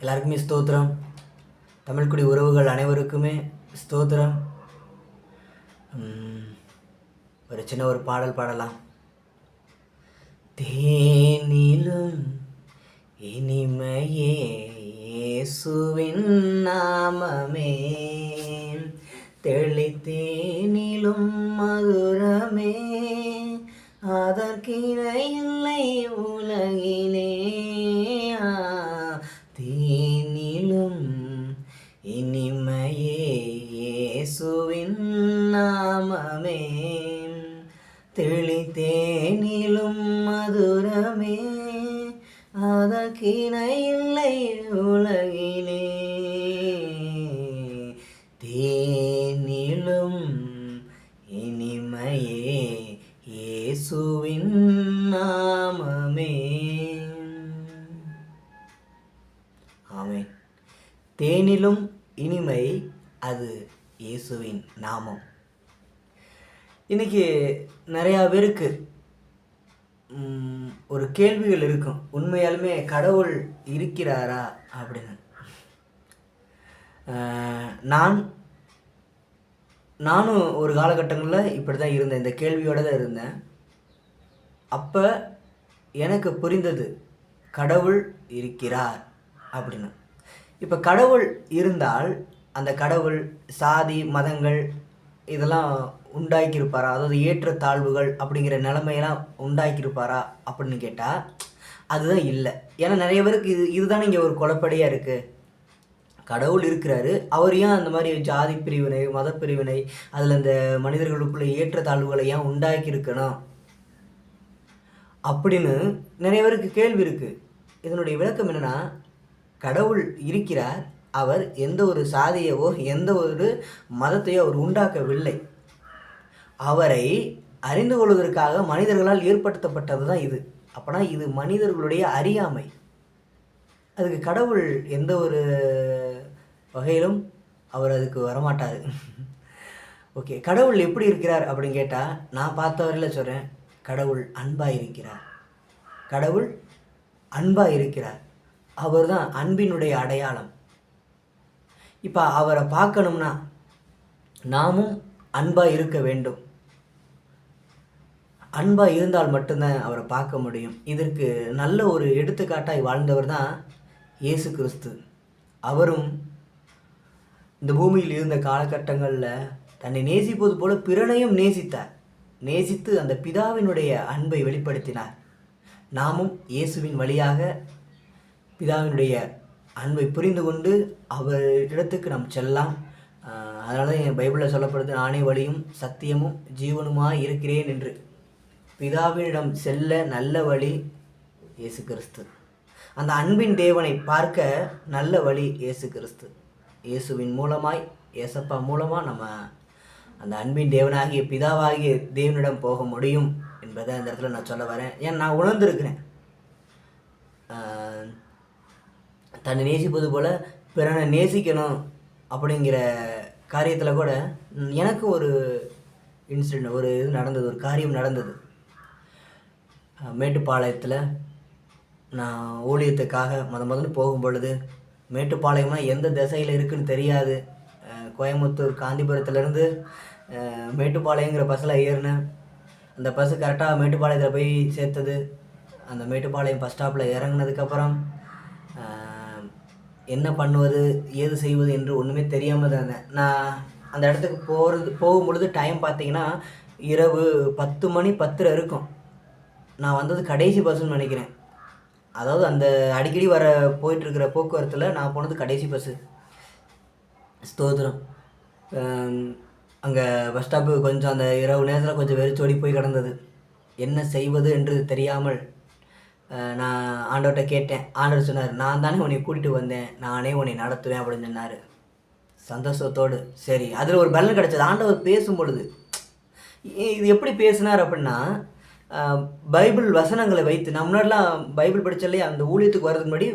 எல்லாருக்குமே ஸ்தோத்திரம். தமிழ்குடி உறவுகள் அனைவருக்குமே ஸ்தோத்திரம். ஒரு சின்ன ஒரு பாடல் பாடலாம். தேனிலும் இனிமையே இயேசுவின் நாமமே. தெளித்தேனிலும் மதுரமே. அதற்கிணை இயேசுவின் நாமமே. ஆமே தேனிலும் இனிமை அது இயேசுவின் நாமம். இன்னைக்கு நிறையா பேருக்கு ஒரு கேள்விகள் இருக்கும். உண்மையாலுமே கடவுள் இருக்கிறாரா அப்படின்னு. நான் நானும் ஒரு காலகட்டங்களில் இப்படி தான் இருந்தேன். இந்த கேள்வியோடு தான் இருந்தேன். அப்போ எனக்கு புரிந்தது கடவுள் இருக்கிறார் அப்படின்னு. இப்போ கடவுள் இருந்தால் அந்த கடவுள் சாதி மதங்கள் இதெல்லாம் உண்டாக்கியிருப்பாரா? அதாவது ஏற்றத்தாழ்வுகள் அப்படிங்கிற நிலைமையெல்லாம் உண்டாக்கியிருப்பாரா அப்படின்னு கேட்டால் அதுதான் இல்லை. ஏன்னா நிறைய பேருக்கு இது இதுதானே இங்கே ஒரு குழப்படியாக இருக்குது கடவுள் இருக்கிறாரு அவர் ஏன் அந்த மாதிரி ஜாதி பிரிவினை மத பிரிவினை அதில் இந்த மனிதர்களுக்குள்ள ஏற்றத்தாழ்வுகளை ஏன் உண்டாக்கி இருக்கணும் அப்படின்னு நிறைய பேருக்கு கேள்வி இருக்குது இதனுடைய விளக்கம் என்னென்னா கடவுள் இருக்கிறார் அவர் எந்த ஒரு சாதியவோ எந்த ஒரு மதத்தையோ அவர் உண்டாக்கவில்லை. அவரை அறிந்து கொள்வதற்காக மனிதர்களால் ஏற்படுத்தப்பட்டது தான் இது. அப்போனா இது மனிதர்களுடைய அறியாமை. அதுக்கு கடவுள் எந்த ஒரு வகையிலும் அவர் அதுக்கு வரமாட்டார். ஓகே கடவுள் எப்படி இருக்கிறார் அப்படின்னு கேட்டால் நான் பார்த்தவரையில் சொல்கிறேன் கடவுள் அன்பாக இருக்கிறார். கடவுள் அன்பாக இருக்கிறார். அவர் தான் அன்பினுடைய அடையாளம். இப்போ அவரை பார்க்கணும்னா நாமும் அன்பாக இருக்க வேண்டும். அன்பாக இருந்தால் மட்டும்தான் அவரை பார்க்க முடியும். இதற்கு நல்ல ஒரு எடுத்துக்காட்டாய் வாழ்ந்தவர் தான் இயேசு கிறிஸ்து. அவரும் இந்த பூமியில் இருந்த காலகட்டங்களில் தன்னை நேசிப்பது போல பிறனையும் நேசித்தார். நேசித்து அந்த பிதாவினுடைய அன்பை வெளிப்படுத்தினார். நாமும் இயேசுவின் வழியாக பிதாவினுடைய அன்பை புரிந்து கொண்டு அவரிடத்துக்கு நாம் செல்லலாம். அதனால தான் என் பைபிளில் சொல்லப்படுது நானே வழியும் சத்தியமும் ஜீவனுமாய் இருக்கிறேன் என்று. பிதாவினிடம் செல்ல நல்ல வழி இயேசு கிறிஸ்து. அந்த அன்பின் தேவனை பார்க்க நல்ல வழி இயேசு கிறிஸ்து. இயேசுவின் மூலமாய் இயேசப்பா மூலமாக நம்ம அந்த அன்பின் தேவனாகிய பிதாவாகிய தேவனிடம் போக முடியும் என்பதை அந்த இடத்துல நான் சொல்ல வரேன். ஏன் நான் உணர்ந்திருக்கிறேன். தன்னை நேசிப்பது போல் பிறனை நேசிக்கணும் அப்படிங்கிற காரியத்தில் கூட எனக்கு ஒரு இன்சிடெண்ட் ஒரு இது நடந்தது ஒரு காரியம் நடந்தது. மேட்டுப்பாளையத்தில் நான் ஊழியத்துக்காக முத முதல்ல போகும் பொழுது மேட்டுப்பாளையம்னா எந்த திசையில் இருக்குன்னு தெரியாது. கோயம்புத்தூர் காந்திபுரத்துலேருந்து மேட்டுப்பாளையங்கிற பஸ்ஸில் ஏறினேன் அந்த பஸ்ஸு கரெக்டாக மேட்டுப்பாளையத்தில் போய் சேர்த்தது. அந்த மேட்டுப்பாளையம் பஸ் ஸ்டாப்பில் இறங்குனதுக்கப்புறம் என்ன பண்ணுவது ஏது செய்வது என்று ஒன்றுமே தெரியாமல் தான் இருந்தேன். நான் அந்த இடத்துக்கு போகிறது போகும்பொழுது டைம் பார்த்தீங்கன்னா இரவு பத்து மணி பத்தில் இருக்கும். நான் வந்தது கடைசி பஸ்ஸுன்னு நினைக்கிறேன். அதாவது அந்த அடிக்கடி வர போயிட்டுருக்கிற போக்குவரத்தில் நான் போனது கடைசி பஸ்ஸு ஸ்தோத்திரம். அங்கே பஸ் ஸ்டாப்பு கொஞ்சம் அந்த இரவு நேரத்தில் கொஞ்சம் வெறிச்சோடி போய் கிடந்தது. என்ன செய்வது என்று தெரியாமல் நான் ஆண்டவர்கிட்ட கேட்டேன். ஆண்டவர் சொன்னார் நான் தானே உன்னை கூட்டிகிட்டு வந்தேன். நானே உன்னை நடத்துவேன் அப்படின்னு சொன்னார். சந்தோஷத்தோடு சரி அதில் ஒரு பலன் கிடச்சது. ஆண்டவர் பேசும் பொழுது இது எப்படி பேசினார் அப்படின்னா பைபிள் வசனங்களை வைத்து நம்ம முன்னாடிலாம் பைபிள் இல்லையா? அந்த ஊழியத்துக்கு வர்றதுக்கு முன்னாடி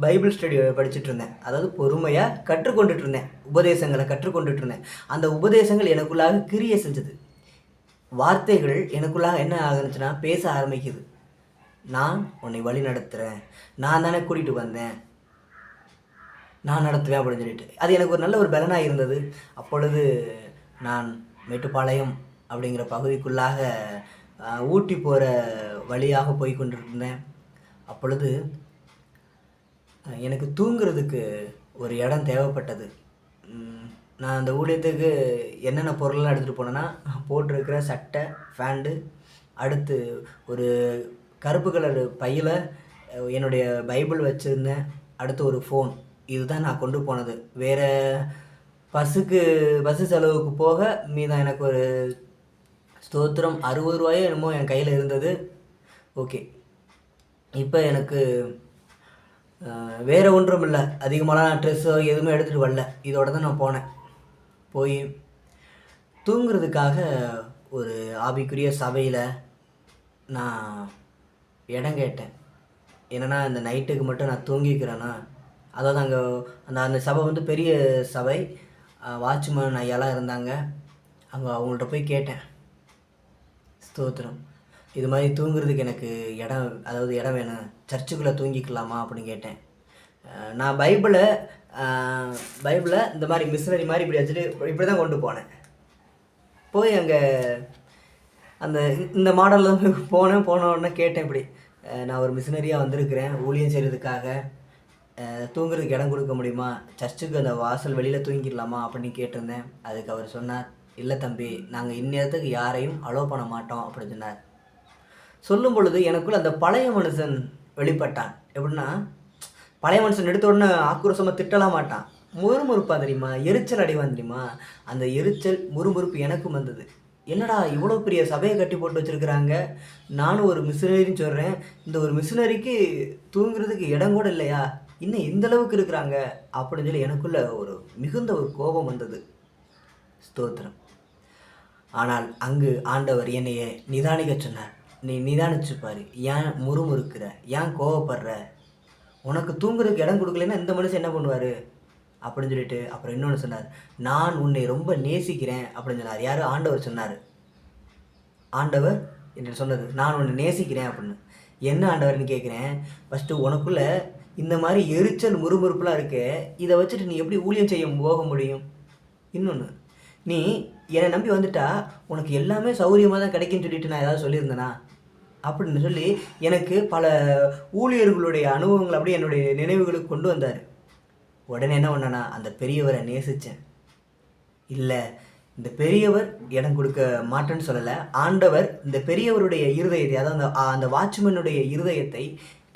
பைபிள் ஸ்டடி படிச்சுட்டு இருந்தேன் அதாவது பொறுமையாக கற்றுக்கொண்டுட்டு இருந்தேன் உபதேசங்களை கற்றுக்கொண்டுட்டு இருந்தேன் அந்த உபதேசங்கள் எனக்குள்ளாக கிரிய செஞ்சது. வார்த்தைகள் எனக்குள்ளாக என்ன ஆகுனுச்சுன்னா பேச ஆரம்பிக்குது. நான் உன்னை வழி நடத்துகிறேன் நான் தானே கூட்டிகிட்டு வந்தேன். நான் நடத்துவேன் அப்படின்னு சொல்லிட்டு. அது எனக்கு ஒரு நல்ல ஒரு பலனாக இருந்தது. அப்பொழுது நான் மேட்டுப்பாளையம் அப்படிங்கிற பகுதிக்குள்ளாக ஊட்டி போகிற வழியாக போய் கொண்டிருந்தேன். அப்பொழுது எனக்கு தூங்குறதுக்கு ஒரு இடம் தேவைப்பட்டது. நான் அந்த ஊழியத்துக்கு என்னென்ன பொருள்லாம் எடுத்துகிட்டு போனேன்னா போட்டிருக்கிற சட்டை ஃபேண்டு அடுத்து ஒரு கருப்பு கலர் பையில் என்னுடைய பைபிள் வச்சுருந்தேன். அடுத்து ஒரு ஃபோன். இதுதான் நான் கொண்டு போனது. வேறு பஸ்ஸுக்கு பஸ்ஸு செலவுக்கு போக மீதம் எனக்கு ஒரு ஸ்தோத்திரம் அறுபது ரூபாயோ என்னமோ என் கையில் இருந்தது. ஓகே. இப்போ எனக்கு வேறு ஒன்றும் இல்லை அதிகமான ட்ரெஸ்ஸோ எதுவுமே எடுத்துகிட்டு வரல. இதோட தான் நான் போனேன். போய் தூங்குறதுக்காக ஒரு ஆவிக்குரிய சபையில் நான் இடம் கேட்டேன். என்னன்னா இந்த நைட்டுக்கு மட்டும் நான் தூங்கிக்கிறேன்னா அதாவது அங்கே அந்த அந்த சபை வந்து பெரிய சபை. வாட்ச்மேன் ஐயாலாம் இருந்தாங்க. அங்கே அவங்கள்ட்ட போய் கேட்டேன். ஸ்தோத்திரம். இது மாதிரி தூங்குறதுக்கு எனக்கு இடம் அதாவது இடம் வேணும். சர்ச்சுக்குள்ளே தூங்கிக்கலாமா அப்படின்னு கேட்டேன். நான் பைபிளை பைபிளை இந்த மாதிரி மிஷினரி மாதிரி இப்படி வச்சுட்டு இப்படி தான் கொண்டு போனேன். போய் அங்கே அந்த இந்த- மாடலில் போனேன். போன உடனே கேட்டேன் இப்படி நான் ஒரு மிஷினரியாக வந்திருக்கிறேன். ஊழியம் செய்கிறதுக்காக தூங்குறதுக்கு இடம் கொடுக்க முடியுமா? சர்ச்சுக்கு அந்த வாசல் வெளியில் தூங்கிடலாமா அப்படின்னு கேட்டிருந்தேன். அதுக்கு அவர் சொன்னார் இல்லை தம்பி நாங்கள் இந்நேரத்துக்கு யாரையும் அலோவ் பண்ண மாட்டோம் அப்படின்னு சொன்னார். சொல்லும் பொழுது எனக்குள்ள அந்த பழைய மனுஷன் வெளிப்பட்டான். எப்படின்னா பழைய மனுஷன் எடுத்த உடனே ஆக்ரோஷமாக திட்டலாம் மாட்டான். முறுமுறுப்பா தெரியுமா? எரிச்சல் அடைவான் தெரியுமா? அந்த எரிச்சல் முறுமுறுப்பு எனக்கும் வந்தது. என்னடா இவ்வளோ பெரிய சபையை கட்டி போட்டு வச்சிருக்கிறாங்க? நானும் ஒரு மிஷினரின்னு சொல்கிறேன் இந்த ஒரு மிஷினரிக்கு தூங்குறதுக்கு இடம் கூட இல்லையா? இன்னும் இந்த அளவுக்கு இருக்கிறாங்க. அப்படின்னு சொல்லி எனக்குள்ள ஒரு மிகுந்த ஒரு கோபம் வந்தது. ஸ்தோத்திரம். ஆனால் அங்கு ஆண்டவர் என்னையே நிதானிக்க சொன்னார். நீ நிதானிச்சு பாரு ஏன் முறுமுறுக்கிற? ஏன் கோவப்படுற? உனக்கு தூங்குறதுக்கு இடம் கொடுக்கலன்னா இந்த மனுஷன் என்ன பண்ணுவார்? அப்படின்னு சொல்லிட்டு அப்புறம் இன்னொன்று சொன்னார். நான் உன்னை ரொம்ப நேசிக்கிறேன் அப்படின்னு சொன்னார். யார்? ஆண்டவர் சொன்னார். ஆண்டவர் என்று சொன்னது. நான் உன்னை நேசிக்கிறேன் அப்படின்னு. என்ன ஆண்டவர்னு கேட்குறேன் ஃபஸ்ட்டு உனக்குள்ளே இந்த மாதிரி எரிச்சல் முறுமுறுப்புலாம் இருக்கு. இதை வச்சுட்டு நீ எப்படி ஊழியம் செய்ய போக முடியும்? இன்னொன்று நீ என்னை நம்பி வந்துட்டா உனக்கு எல்லாமே சௌகரியமாக தான் கிடைக்கும்னு சொல்லிட்டு நான் ஏதாவது சொல்லியிருந்தேனா? அப்படின்னு சொல்லி எனக்கு பல ஊழியர்களுடைய அனுபவங்கள் அப்படியே என்னுடைய நினைவுகளுக்கு கொண்டு வந்தார். உடனே என்ன பண்ணனா அந்த பெரியவரை நேசித்தேன் இல்லை இந்த பெரியவர் இடம் கொடுக்க மாட்டேன்னு சொல்லலை. ஆண்டவர் இந்த பெரியவருடைய இருதயத்தை அதாவது அந்த அந்த வாட்ச்மேனுடைய இருதயத்தை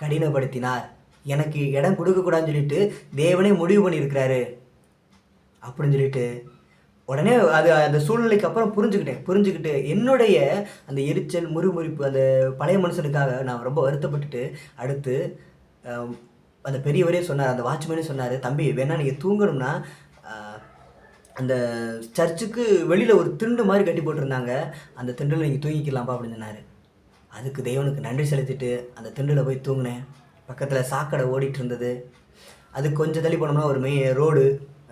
கடினப்படுத்தினார். எனக்கு இடம் கொடுக்கக்கூடாதுன்னு சொல்லிட்டு தேவனே முடிவு பண்ணியிருக்கிறாரு. அப்படின்னு சொல்லிட்டு உடனே அது அந்த சூழ்நிலைக்கு அப்புறம் புரிஞ்சுக்கிட்டேன். புரிஞ்சுக்கிட்டு என்னுடைய அந்த எரிச்சல் முறுமுறுப்பு அந்த பழைய மனுஷனுக்காக நான் ரொம்ப வருத்தப்பட்டுட்டு அடுத்து அந்த பெரியவரே சொன்னார் அந்த வாட்ச்மேனே சொன்னார் தம்பி வேணா நீங்கள் தூங்கணும்னா அந்த சர்ச்சுக்கு வெளியில் ஒரு திண்டு மாதிரி கட்டி போட்டிருந்தாங்க. அந்த திண்டில் நீங்கள் தூங்கிக்கலாம்ப்பா அப்படின்னு சொன்னார். அதுக்கு தெய்வனுக்கு நன்றி செலுத்திட்டு அந்த திண்டில் போய் தூங்கினேன். பக்கத்தில் சாக்கடை ஓடிட்டு இருந்தது. அது கொஞ்சம் தள்ளி போனோம்னா ஒரு மெயின் ரோடு.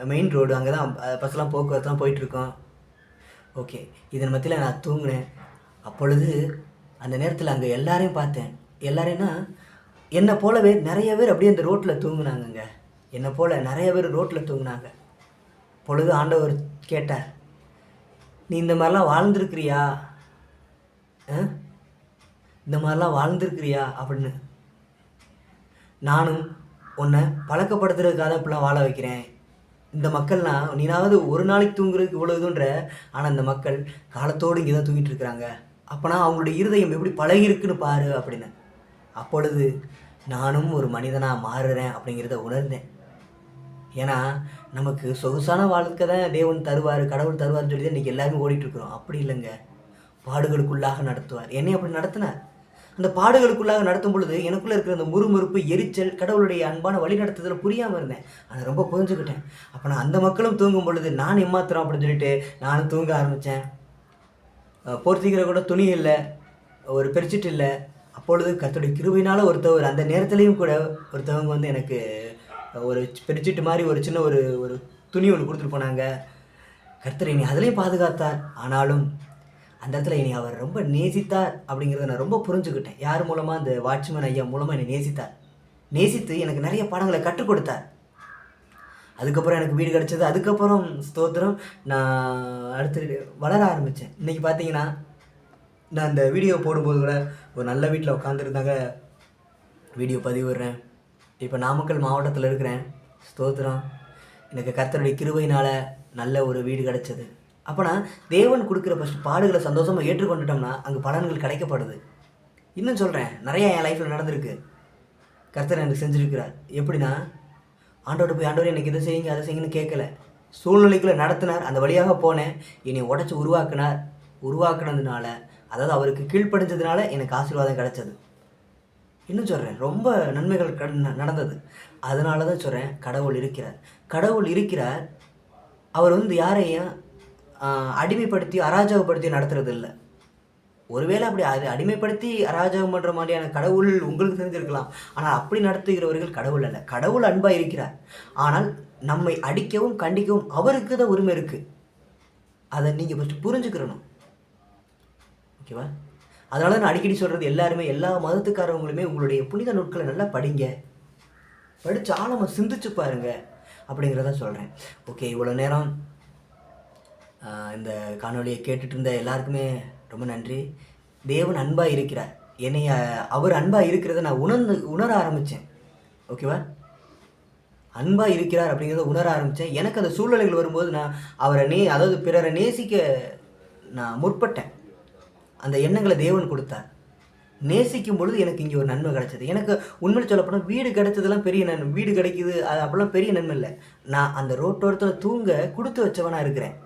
மெயின் ரோடு அங்கே தான் பஸ்லாம் போக்குவரத்துலாம் போயிட்டுருக்கோம். ஓகே இதன் மத்தியில் நான் தூங்கினேன். அப்பொழுது அந்த நேரத்தில் அங்கே எல்லாரையும் பார்த்தேன். எல்லாரையும்னா என்னை போலவே நிறைய பேர் அப்படியே அந்த ரோட்டில் தூங்குனாங்கங்க. என்னை போல் நிறைய பேர் ரோட்டில் தூங்குனாங்க. பொழுது ஆண்டவர் கேட்டார் நீ இந்த மாதிரிலாம் வாழ்ந்துருக்கிறியா? ஆ? இந்த மாதிரிலாம் வாழ்ந்துருக்கிறியா? அப்படின்னு. நானும் உன்னை பழக்கப்படுத்துறதுக்காக இப்படிலாம் வாழ வைக்கிறேன். இந்த மக்கள்லாம் நீனாவது ஒரு நாளைக்கு தூங்குறதுக்கு இவ்வளோ இதுன்ற ஆனால் இந்த மக்கள் காலத்தோடு இங்கே தான் தூங்கிட்டு இருக்கிறாங்க. அப்போனா அவங்களுடைய இருதயம் எப்படி பழகிருக்குன்னு பாரு அப்படின்னு. அப்பொழுது நானும் ஒரு மனிதனாக மாறுறேன் அப்படிங்கிறத உணர்ந்தேன். ஏன்னா நமக்கு சொகுசான வாழ்க்கை தான் தேவன் தருவார் கடவுள் தருவார்னு சொல்லி தான் இன்றைக்கி எல்லாருமே ஓடிட்டுருக்குறோம் அப்படி இல்லைங்க. பாடுகளுக்குள்ளாக நடத்துவார். என்னை அப்படி நடத்தினார்? அந்த பாடுகளுக்குள்ளாக நடத்தும் பொழுது எனக்குள்ளே இருக்கிற அந்த முறுமுறுப்பு எரிச்சல் கடவுளுடைய அன்பான வழிநடத்துதல் புரியாமல் இருந்தேன். அதை ரொம்ப புரிஞ்சுக்கிட்டேன். அப்போ நான் அந்த மக்களும் தூங்கும் பொழுது நான் ஏமாத்துறோம் அப்படின்னு சொல்லிட்டு நானும் தூங்க ஆரம்பித்தேன் போர்த்திக்கிற கூட துணி இல்லை ஒரு பெருச்சிட்டு இல்லை. அப்பொழுது கர்த்தருடைய கிருபையினால ஒருத்தவர் அந்த நேரத்துலையும் கூட ஒருத்தவங்க வந்து எனக்கு ஒரு பெருச்சிட்டு மாதிரி ஒரு சின்ன ஒரு ஒரு துணி ஒன்று கொடுத்துட்டு போனாங்க. கர்த்தரை நீ அதுலேயும் பாதுகாத்தார். ஆனாலும் அந்த இடத்துல என்னை அவர் ரொம்ப நேசித்தார் அப்படிங்கிறத நான் ரொம்ப புரிஞ்சுக்கிட்டேன். யார் மூலமாக அந்த வாட்ச்மேன் ஐயா மூலமாக என்னை நேசித்தார். நேசித்து எனக்கு நிறைய பாடங்களை கற்றுக் கொடுத்தார். அதுக்கப்புறம் எனக்கு வீடு கிடச்சது. அதுக்கப்புறம் ஸ்தோத்திரம். நான் அடுத்து வளர ஆரம்பித்தேன் இன்றைக்கி பார்த்தீங்கன்னா நான் அந்த வீடியோ போடும்போது கூட ஒரு நல்ல வீட்டில் உட்காந்துருந்தாங்க வீடியோ பதிவிடுறேன். இப்போ நாமக்கல் மாவட்டத்தில் இருக்கிறேன். ஸ்தோத்திரம். எனக்கு கர்த்தருடைய கிருவையினால் நல்ல ஒரு வீடு கிடச்சிது. அப்போனா தேவன் கொடுக்குற ஃபஸ்ட் பாடுகளை சந்தோஷமாக ஏற்றுக்கொண்டுட்டோம்னா அங்கே பலன்கள் கிடைக்கப்படுது. இன்னும் சொல்கிறேன் நிறையா என் லைஃப்பில் நடந்திருக்கு. கர்த்தர் எனக்கு செஞ்சுருக்கிறார். எப்படின்னா ஆண்டோட போய் ஆண்டவர் எனக்கு இதை செய்யுங்க அதை செய்யுங்கன்னு கேட்கல. சூழ்நிலைக்குள்ளே நடத்தினார் அந்த வழியாக போனேன். என்னை உடச்சி உருவாக்கினார். உருவாக்குனதுனால அதாவது அவருக்கு கீழ்ப்படிஞ்சதுனால எனக்கு ஆசீர்வாதம் கிடைச்சது. இன்னும் சொல்கிறேன் ரொம்ப நன்மைகள் கட நடந்தது. அதனால தான் சொல்கிறேன் கடவுள் இருக்கிறார். கடவுள் இருக்கிறார். அவர் வந்து யாரையும் அடிமைப்படுத்தி அராஜகப்படுத்தி நடத்துறது இல்லை ஒருவேளை அப்படி அது அடிமைப்படுத்தி அராஜகம் பண்ணுற மாதிரியான கடவுள் உங்களுக்கு தெரிஞ்சிருக்கலாம். ஆனால் அப்படி நடத்துகிறவர்கள் கடவுள் அல்ல. கடவுள் அன்பாக இருக்கிறார். ஆனால் நம்மை அடிக்கவும் கண்டிக்கவும் அவருக்கு தான் உரிமை இருக்குது அதை நீங்கள் ஃபஸ்ட்டு புரிஞ்சுக்கிறணும். ஓகேவா? அதனால நான் அடிக்கடி சொல்கிறது எல்லாருமே எல்லா மதத்துக்காரவங்களுமே உங்களுடைய புனித நூட்களை நல்லா படிங்க. படித்து ஆழமாக சிந்திச்சு பாருங்கள் அப்படிங்கிறத சொல்கிறேன் ஓகே இவ்வளோ நேரம் இந்த காணொளியை கேட்டுட்டு இருந்த எல்லாருக்குமே ரொம்ப நன்றி. தேவன் அன்பாக இருக்கிறார். என்னை அவர் அன்பாக இருக்கிறத நான் உணர்ந்து உணர ஆரம்பித்தேன் ஓகேவா? அன்பாக இருக்கிறார் அப்படிங்கிறத உணர ஆரம்பித்தேன் எனக்கு அந்த சூழ்நிலைகள் வரும்போது நான் அவரை நே அதாவது பிறரை நேசிக்க நான் முற்பட்டேன். அந்த எண்ணங்களை தேவன் கொடுத்தார். நேசிக்கும் பொழுது எனக்கு இங்கே ஒரு நன்மை கிடைச்சது. எனக்கு உண்மையில் சொல்லப்போனால் வீடு கிடைச்சதெல்லாம் பெரிய நன்மை வீடு கிடைக்குது அது அப்படிலாம் பெரிய நன்மை இல்லை. நான் அந்த ரோட்டோரத்தில் தூங்க கொடுத்து வச்சவனாக இருக்கிறேன்.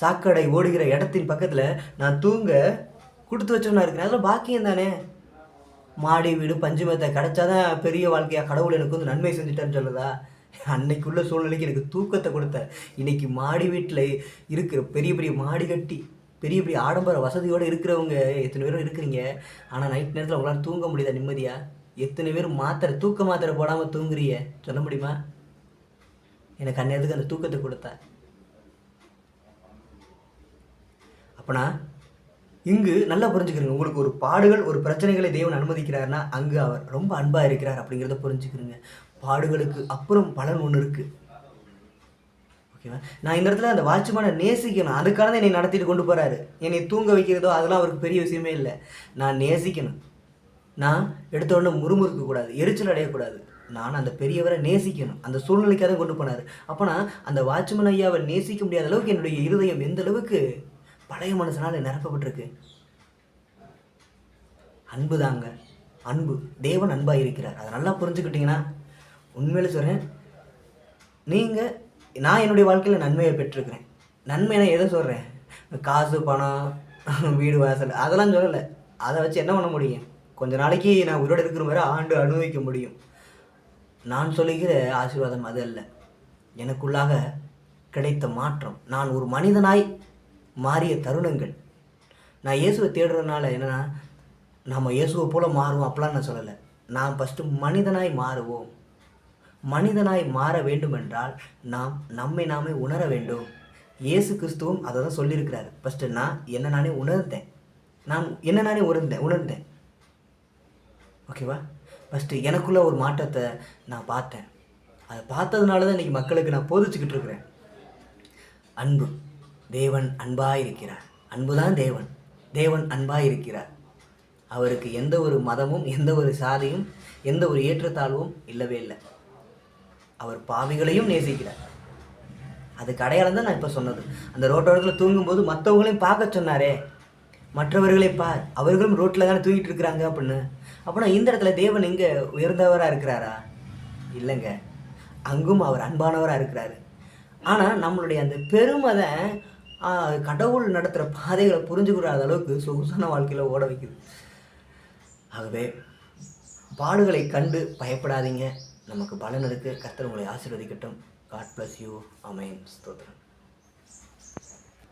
சாக்கடை ஓடுகிற இடத்தின் பக்கத்தில் நான் தூங்க கொடுத்து வச்சோன்னா இருக்கிறேன். அதெல்லாம் பாக்கியம் தானே? மாடி வீடு பஞ்சுமத்தை கிடைச்சாதான் பெரிய வாழ்க்கையாக கடவுள் எனக்கு வந்து நன்மை செஞ்சுட்டேன்னு சொல்லுதா? அன்னைக்குள்ள சூழ்நிலைக்கு எனக்கு தூக்கத்தை கொடுத்த இன்னைக்கு மாடி வீட்டில் இருக்கிற பெரிய பெரிய மாடி கட்டி பெரிய பெரிய ஆடம்பர வசதியோடு இருக்கிறவங்க எத்தனை பேரும் இருக்கிறீங்க. ஆனால் நைட் நேரத்தில் உங்களால் தூங்க முடியுதா நிம்மதியாக எத்தனை பேர் மாத்திரை தூக்க மாத்திரை போடாமல் தூங்குறிய சொல்ல முடியுமா? எனக்கு அந்நேரத்துக்கு அந்த தூக்கத்தை கொடுத்தேன் அப்பனா இங்கு நல்லா புரிஞ்சுக்கிறீங்க. உங்களுக்கு ஒரு பாடுகள் ஒரு பிரச்சனைகளை தேவன் அனுமதிக்கிறாருன்னா அங்கு அவர் ரொம்ப அன்பாக இருக்கிறார் அப்படிங்கிறத புரிஞ்சுக்கிறீங்க. பாடுகளுக்கு அப்புறம் பலன் ஒன்று இருக்குது ஓகேவா நான் இந்த இடத்துல அந்த வாட்ச்மேனை நேசிக்கணும். அதுக்காக தான் என்னை நடத்திட்டு கொண்டு போகிறாரு என்னை தூங்க வைக்கிறதோ அதெல்லாம் அவருக்கு பெரிய விஷயமே இல்லை. நான் நேசிக்கணும். நான் எடுத்த உடனே முறுமுறுக்க கூடாது. எரிச்சல் அடையக்கூடாது. நான் அந்த பெரியவரை நேசிக்கணும். அந்த சூழ்நிலைக்காக தான் கொண்டு போனார். அப்போனா அந்த வாட்ச்மேன் ஐயாவை நேசிக்க முடியாத அளவுக்கு என்னுடைய இருதயம் எந்த அளவுக்கு பழைய மனுஷனால் நிரப்பப்பட்டிருக்கு. அன்பு தாங்க. அன்பு. தேவன் அன்பாக இருக்கிறார். அதை நல்லா புரிஞ்சுக்கிட்டீங்கன்னா உண்மையில சொல்கிறேன் நீங்கள் நான் என்னுடைய வாழ்க்கையில் நன்மையை பெற்றிருக்கிறேன். நன்மை நான் எதை சொல்கிறேன் காசு பணம் வீடு வாசல். அதெல்லாம் சொல்லலை. அதை வச்சு என்ன பண்ண முடியும்? கொஞ்ச நாளைக்கு நான் உயிரோடு இருக்கிற மாதிரி ஆண்டு அனுபவிக்க முடியும். நான் சொல்லுகிற ஆசீர்வாதம் அது அல்ல. எனக்குள்ளாக கிடைத்த மாற்றம். நான் ஒரு மனிதனாய் மாறிய தருணங்கள். நான் இயேசுவை தேடுறதுனால என்னன்னா நம்ம இயேசுவை போல் மாறுவோம் அப்படிலாம் நான் சொல்லலை. நான் ஃபஸ்ட்டு மனிதனாய் மாறுவோம். மனிதனாய் மாற வேண்டுமென்றால் நாம் நம்மை நாமே உணர வேண்டும். இயேசு கிறிஸ்துவும் அதை தான் சொல்லியிருக்கிறாரு. ஃபஸ்ட்டு நான் என்ன நானே உணர்ந்தேன். நான் என்ன நானே உணர்ந்தேன் உணர்ந்தேன். ஓகேவா ஃபஸ்ட்டு எனக்குள்ள ஒரு மாற்றத்தை நான் பார்த்தேன். அதை பார்த்ததுனால தான் இன்றைக்கி மக்களுக்கு நான் போதிச்சுக்கிட்டு இருக்கிறேன். அன்பு. தேவன் அன்பாக இருக்கிறார் அன்பு தான் தேவன். தேவன் அன்பாக இருக்கிறார் அவருக்கு எந்த ஒரு மதமும் எந்த ஒரு சாதியும் எந்த ஒரு ஏற்றத்தாழ்வும் இல்லவே இல்லை. அவர் பாவிகளையும் நேசிக்கிறார். அதுக்கு அடையாளம் தான் நான் இப்போ சொன்னது. அந்த ரோட்டோரத்தில் தூங்கும்போது மற்றவங்களையும் பார்க்க சொன்னாரே. மற்றவர்களை பார். அவர்களும் ரோட்டில் தானே தூங்கிட்டு இருக்கிறாங்க அப்படின்னு. அப்படின்னா இந்த இடத்துல தேவன் இங்கே உயர்ந்தவராக இருக்கிறாரா? இல்லைங்க. அங்கும் அவர் அன்பானவராக இருக்கிறாரு. ஆனால் நம்மளுடைய அந்த பெருமதை கடவுள் நடத்துகிற பாதைகளை புரிஞ்சுக்கூடாத அளவுக்கு சொகுசான வாழ்க்கையில் ஓட வைக்குது. ஆகவே பாடுகளை கண்டு பயப்படாதீங்க. நமக்கு பலன் இருக்குது கர்த்தர் உங்களை ஆசீர்வதிக்கட்டும். காட் பிளஸ் யூ அமைன் ஸ்தோத்திரம்.